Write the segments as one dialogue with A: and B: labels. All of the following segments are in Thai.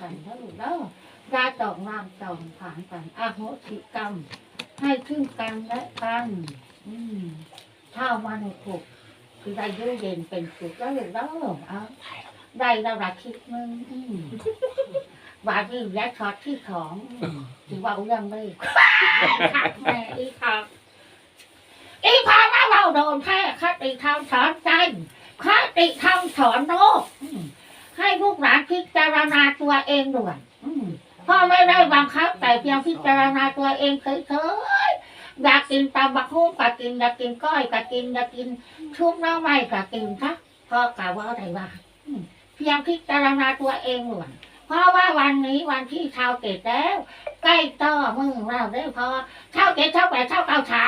A: กันแล้วลูกเด้อยาตอกน้ำจองผ่านกันอาโหสิกรรม ให้ขึ้นกันและกัน อืมถ้ามันถูกคือได้เยืเย็นเป็นสุขแล้วลูกเด้อเอาได้แล้วละคิดมึงอืมบาดนี้และช็อตที่สองอืมถือว่าเรื่องไม่คักแม่อีคักอีพามาเราโดนแพ้คติธรรมสอนใจคติธรรมสอนโลกอืม ให้ลูกหลานพิจารณาตัวเองด่วนพ่อไม่ได้บังคับแต่เพียงพิจารณาตัวเองเฉยๆอยากกินตำบักหุ่งก็กินอยากกินก้อยก็กินอยากกินชุบน้ำไม้ก็กินครับพ่อกล่าวว่าอะไรว่าเพียงพิจารณาตัวเองด่วนเพราะว่าวันนี้วันที่ชาวเกตแล้วใกล้ต่อมือเราได้พอช่าเจ็ดเช่าแปดช่าเก้าสา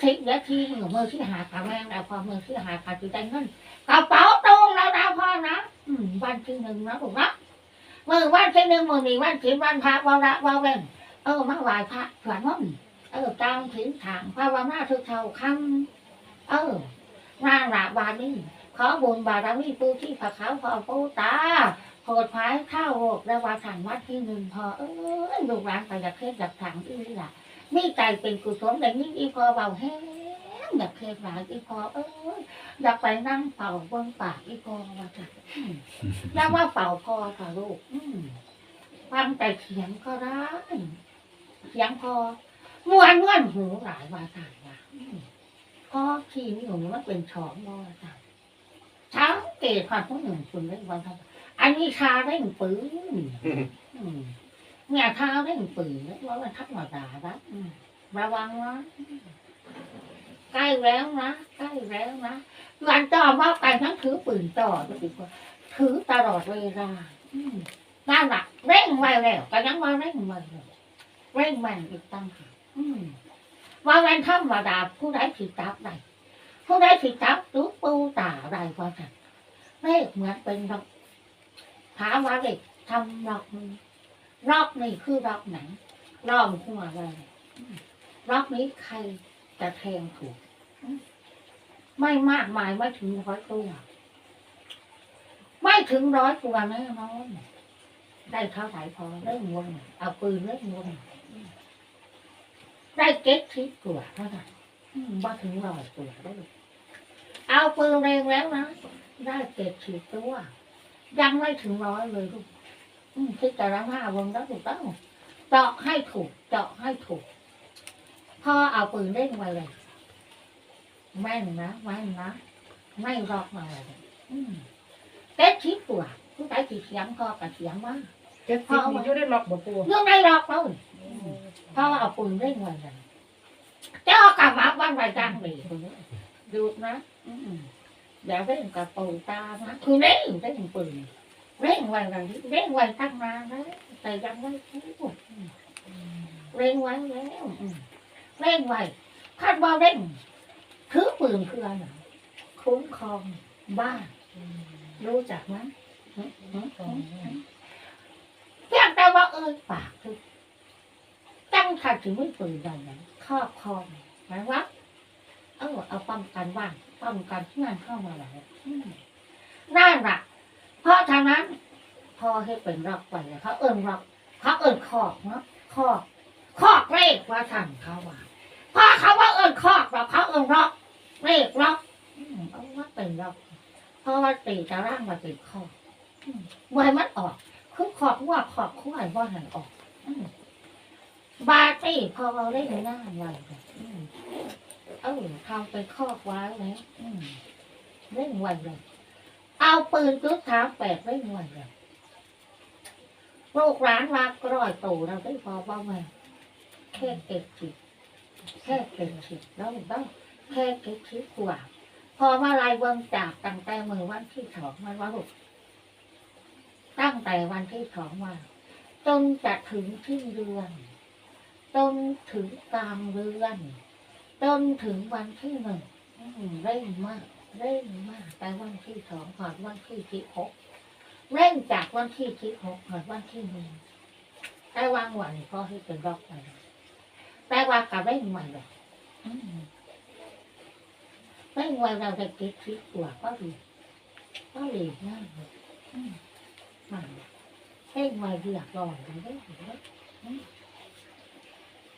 A: มสิบนาทีมือมือที่หาขาแม่งแล้วพอมือที่หาขาจุดใจเงินกระเป๋าตรงแล้วนะพ่อนะวันที่หนึ่งนะถูกนะมือวันที่หนึ่งมือนี้วันที่วันพระวันละวันเว้นเออมาไหว้พระสวดมนต์เออตามถึงทางพระวันาทุกเท่าคำเออนางระบานี้ขอบุญบารมีปูที่พระเขาพอปูตาโผดพายข้าวโรกและวาถังวัดที่หนึ่งพอเออลูกร้านไปจากเทศจากถังที่นี่แหละ มีใจเป็นกุศลแต่ยิ่อีพอเบาแห้งอยากเทศหลายอีพอเอออยากไปนั่งเป่าบนปากอีพอว่าจ้ะอืมแล้วว่าเป่าพอค่ะลูกอืมฟังแต่เสียงก็ได้เสียงพอมวนม่วนหูหลายว่าสั่งว่าอืมพอขี่นี่หนูมันเป็นชองว่าสั่งช้างเกศความผู้หนึ่งคุณได้วันทำอันนี้ชาเร่งปืนอืม เนี่ยชาเร่งปืนแล้วว่ามันธรรมดาละอืมระวังนะใกล้แล้วนะใกล้แล้วนะวันต่อมาไปทั้งถือปืนต่อดีกว่าถือตลอดเวลาอืมนั่นแหละเร่งไว้แล้วก็ยังว่าเร่งไว้แล้วเร่งแม่นอีกตั้งหากอืมว่าแม่นธรรมดาผู้ใดผิดจับได้ผู้ใดผิดจับตู้ปูตาได้ว่าจันเลขเหมือนเป็นดอกถามว่าเด็กทำล็อกนี้ ล็อกนี่คือล็อกไหนล่องขึ้นมาเลยอืมล็อกนี้ใครจะแทงถูก ไม่มากมายไม่ถึงร้อยตัวไม่ถึงร้อยตัวแน่นอนได้เท่าไหร่พอได้งวงเอาปืนได้งวงได้เก็ตทิปตัวเท่าไหร่มาถึงร้อยตัวได้เอาปืนเรงแล้วนะได้เก็ตทิปตัว ยังไม่ถึงร้อยเลยลูก อืมคิดแต่ละห้าวงแล้วถูกต้องเจาะให้ถูก เจาะให้ถูกพ่อเอาปืนเล่นไว้เลยแม่นนะแม่นนะไม่รอกมาเลยอืมเต็ดชิดตัวผู้ใดติดเสียงพ่อกับเสียงว่า
B: เจ็ดสิบนี่อยู่ได้ล็อกบ่ปู
A: เรื่องในรอกเลยพ่อเอาปืนเล่นไว้เลยเจ้ากับมาบ้านไว้จังเลยดูนะอืมอย่าเล่นกับปูตานะคือเล่นเล่นปืน เร่งไว้กันเร่งไว้ตั้งนานแล้วแต่ยังไม่พูดเร่งไว้แล้วเร่งไว้คาดว่าเร่งถือปืนคืออะไรคุ้มครองบ้านรู้จักไหมเพียงแต่ว่าเอ้ยปากคือตั้งขัดถึงไม่ปืนใดนั้นครอบครองหมายว่าเออเอาป้องกันบ้านป้องกันที่งานเข้ามาแล้วนั่นแหละะฉะนั้นพ่อให้เป็นรอกไปแล้วเขาเอิ้นรอกเขาเอิ้นคอกเนาะคอกคอกเลขว่าสั่นเขาว่าพ่อเขาว่าเอิ้นคอกเราเขาเอิ้นรอกเลขรอกเอาว่าเป็นรอกเพราะว่าตีจะร่างมาเป็นคอกอืมไว้มันออกคือขอกว่าขอกคู่ไหนว่าหันออกบาตีพอเราเล่นหน้าไว้เนี่ยอืมเออทำเป็นคอกไว้เลยเล่นไว้เลย เอาปืนจุดสามแปดไว้หน่วยเลยลูกร้านมากร้อยตูเราได้พอบ้างไหมแค่เก็บสิบแค่เก็บสิบแล้วต้องแค่เก็บสิบกว่า พอมาลายเบิ่งจากตั้งแต่มือวันที่สองมันว่าลูกตั้งแต่วันที่สองมาจนจะถึงที่เดือนจนถึงกลางเดือนจนถึงวันที่หนึ่งเร่งมาก เร่งมากแต่วันที่สองผ่านวันที่ที่หกเร่งจากวันที่ที่หกผ่านวันที่หนึ่งแต่วางวันพอให้เป็นรอกไปแล้วแต่ว่ากับเร่งใหม่เลยเร่งไว้เราจะเก็บคิดตัวก็ดีก็ดีมากเลยมันเฮ้ยมาเรียกร้องกันได้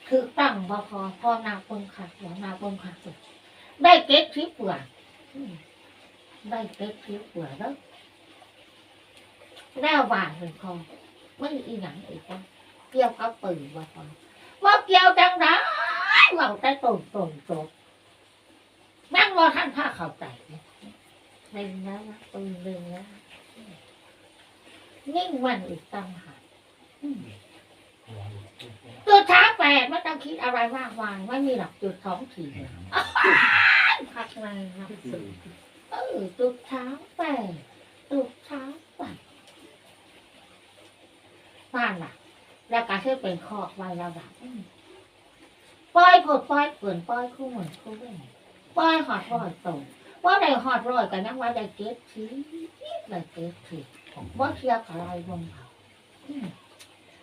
A: คือตั้งบ่พอพอนาคนขัดหัวนาคนขัดสุดได้เก็บทิพย์เปลือกอืม ได้เก็บทิพย์เปลือกแล้วแล้วหวานเลยพอไม่อีหยังอีกว่าเกี่ยวกับปืนบ่พอว่าเกี่ยวจังได้เราได้ตรงตรงตรงแม่งรอท่านผ้าเข้าใจเล่นนะนะปืนเล่นนะนิ่งวันอีกตั้งหากอืมจุดช้าแปดไม่ต้องคิดอะไรมากมายไม่มีหรอกจุดท้องถี่ พักนานนะเออจุดช้าแปดจุดช้าแปดบ้านล่ะ แล้วก็ที่เป็นคอกไว้แล้วล่ะปล่อยผดปล่อยเปลี่ยนปล่อยคู่เหมือนคู่เล่นปล่อยหอดรอยตรงว่าได้หอดรอยกันยังว่าได้เก็บทีได้เก็บทีว่าเทียบอะไรบงเขาอืม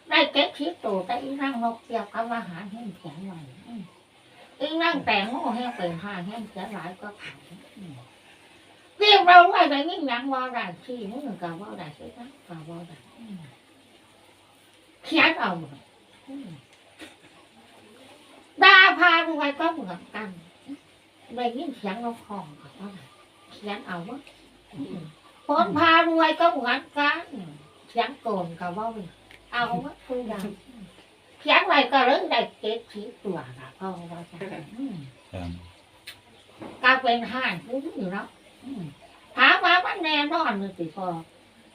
A: ได้เก็บทีตัวได้อีนั่งนกเกี่ยวกับอาหารแห้แข็งไว้อืม อีนั่งแต่งโง่แห้งเป็นห้าแห้งแข็งหลายก็ขายอืมเรียกเราว่าได้ยิ่งยังว่าได้ที่มึงกับว่าได้ใช่ไหมกับว่าได้เขียนเอาหมดดาพารวยก็เหมือนกันได้ยินเสียงนกของก็ว่าเขียนเอาวะผลพารวยก็เหมือนกันเขียนโกนก็ว่าเอาวะทุกอย่าง เขียนไว้ก็เรื่องได้เก็บทีตัวละพ่อว่าจะอืม
C: ครับ
A: ก็เป็นห้านผู้อยู่เนาะอืมถามว่ามันแน่นอนเลยสิพอ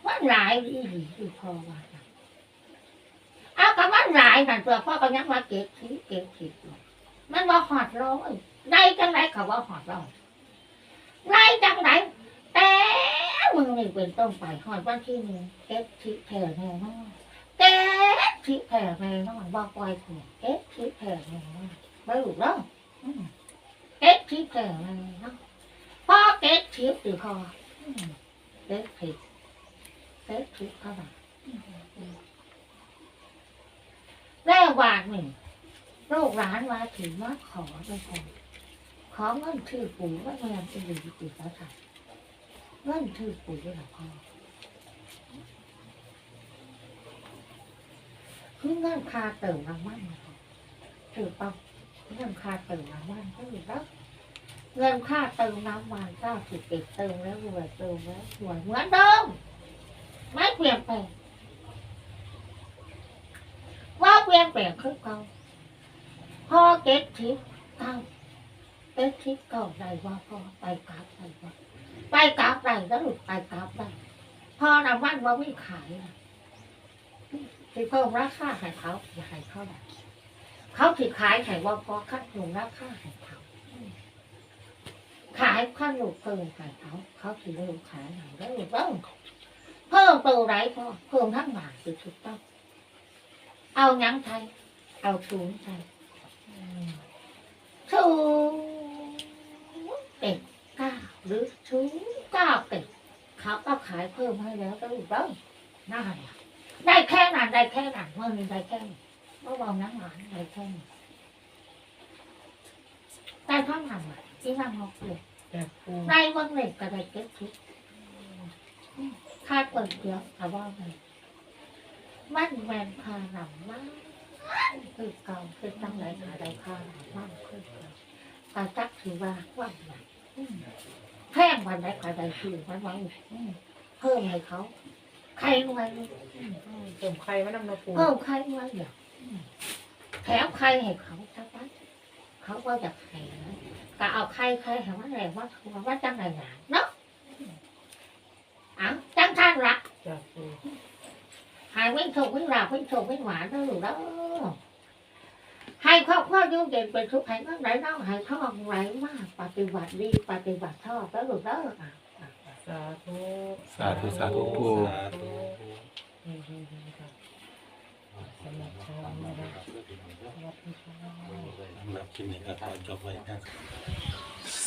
A: มันหลายอีหลีสิพอว่าเอาคำว่าหลายนั่นตัวพ่อก็ยังว่าเก็บทีเก็บทีมันว่าหอดร้อยได้จังไรเขาว่าหอดร้อยได้จังไรแต่มึงนี่เป็นต้นไปหอดวันที่หนึ่งเก็บทีแผ่แน่นอนเก็บ ที่แผ่แน่น้อนว่าปล่อยผัวเก็บทีแผ่แน่นอนไม่รู้แล้วเก็บทีแผ่แน่นอนพ่อเก็บทีหรือพออืมเก็บทีเก็บทีเท่าไหร่แล้ววานหนึ่งลูกหลานมาถึงมาขอไปขอขอเงินชื่อปู่ว่าแม่จะอยู่ที่ติดแล้วค่ะเงินชื่อปู่ด้วยหรอพ่อ คือเงินคาเติมน้ำมันนะคะถือเปล่าเงินคาเติมน้ำมันก็อยู่แล้วเงินค่าเติมน้ำมันเก้าสิบเอ็ดเติมแล้วรวยเติมแล้วรวยเหมือนเดิมไม่เปลี่ยนแปลงว่าเปลี่ยนแปลงคือเก่าพอเก็ตทิปเก่าเก็ตทิปเก่าได้ว่าพอไปกราบได้ว่าไปกราบได้แล้วหลุดไปกราบได้พอน้ำมันว่าไม่ขายนะ สิเพิ่มราคาให้เขาอย่าให้เขาได้เขาถิขายให้ว่าพอขั้นลงราคาให้เขาขายขั้นลูเพิ่มให้เขาเขาถือลูกขายให้แล้วหรือเปล่าเพิ่มตัวไรพ่อเพิ่มทั้งหมายคือถูกต้องเอาหยังไทย เอาศูนย์ไทยอืมศูเอ็ดก้าหรือศูนย์เก้าเอ็ดเขาก็ขายเพิ่มให้แล้วก็ถูกต้องน่าล่ะ ได้แค่นั้นได้แค่นั้นเมื่อนี้ได้แค่นี้เมื่อวานนังหลานได้แค่นี้ได้เท่านั้นอะที่นั่งนกเลย
B: จากปู
A: ได้วันเล็กก็ได้เก็บทุกค่าเปิดเดียวแต่ว่าไงมันแมนพาหนังมากคือเก่าคือตั้งไหนหาได้พาหนังมากคือเก่าปาจักถือว่าว่าไหนอืมแพงวันไหนก็ได้คือมันไว้อืมเพิ่มให้เขา ใครไว้อืม
B: เติมไข่มานำเนาะปู
A: เพิ่มใครไว้เดี๋ยวอืมแถมใครให้เขาสักวันเขาก็จะแถมก็เอาใครใครให้ว่าอะไรว่าทัวว่าจังไหนหนาเนาะอะจังท่านรัก
B: จากปู
A: หายวิ่งโชควิ่งราววิ่งโชควิ่งหวานเด้อแล้วให้ครอบครัวอยุ่งเด่นเป็นทุกข์ให้เมื่อไหร่เนาะให้ท่องไหลมากปฏิบัติดีปฏิบัติชอบแล้วลูกเด้ออะ
B: สาธุ
C: สาธุสาธุปู
B: สาธุเฮ้ยๆๆครับสำหรับเช้านี้นะครับสวัสดีครับ
D: สำหรับคลิปนี้ก็ขอจบไว้นะครับ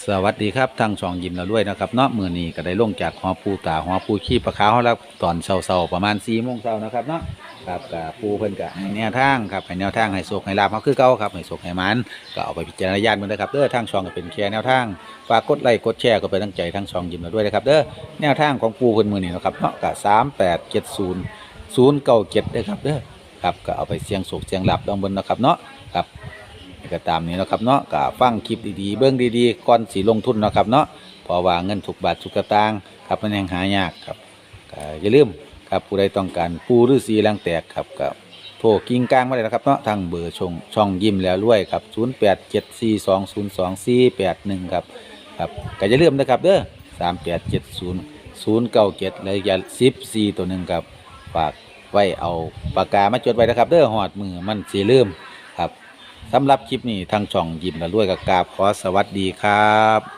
C: สวัสดีครับทางช่องยิมเราด้วยนะครับเนาะมือนี้ก็ได้ลงจากหอปูตาหอปูขี้ปลาขาวแล้วตอนเช้าๆประมาณ4โมงเช้านะครับเนาะครับก็ปูเพิ่นก็ให้แนวทางครับให้แนวทางให้โชคให้ลาภเฮาคือเก่าครับให้โชคให้มันก็เอาไปพิจารณาญาณมันนะครับเด้อทางช่องก็เป็นแค่แนวทางฝากกดไลค์กดแชร์ก็เป็นตั้งใจทางช่องยิมเราด้วยนะครับเด้อแนวทางของปูเพิ่นมือนี้นะครับเนาะก็3870ศูนย์เก้าเจ็ดเด้อครับเด้อครับก็เอาไปเสียงโศกเสียงหลับลองบนนะครับเนาะครับ ก็ตามนี้นะครับเนาะก็ฟังคลิปดีๆ เบื้องดีๆก่อนสีลงทุนนะครับเนาะเพราะว่าเงินถูกบาทถูกกระตางครับมันยังหายากครับก็อย่าลืมครับผู้ใดต้องการปูหรือสีแรงแตกครับกับโทรกิ้งกลางมาเลยนะครับเนาะทางเบอร์ช่องช่องยิ้มแล้วรวยครับ 0874202481 ครับครับก็อย่าลืมนะครับเด้อ3870ศูนย์เก้าเจ็ดและยาสิบสี่ตัวหนึ่งครับฝากไว้เอาปากกามาจดไว้นะครับเด้อหอดมือมันสีลืมครับ สำหรับคลิปนี้ทางช่องยิ้มละรวยกับกราบขอสวัสดีครับ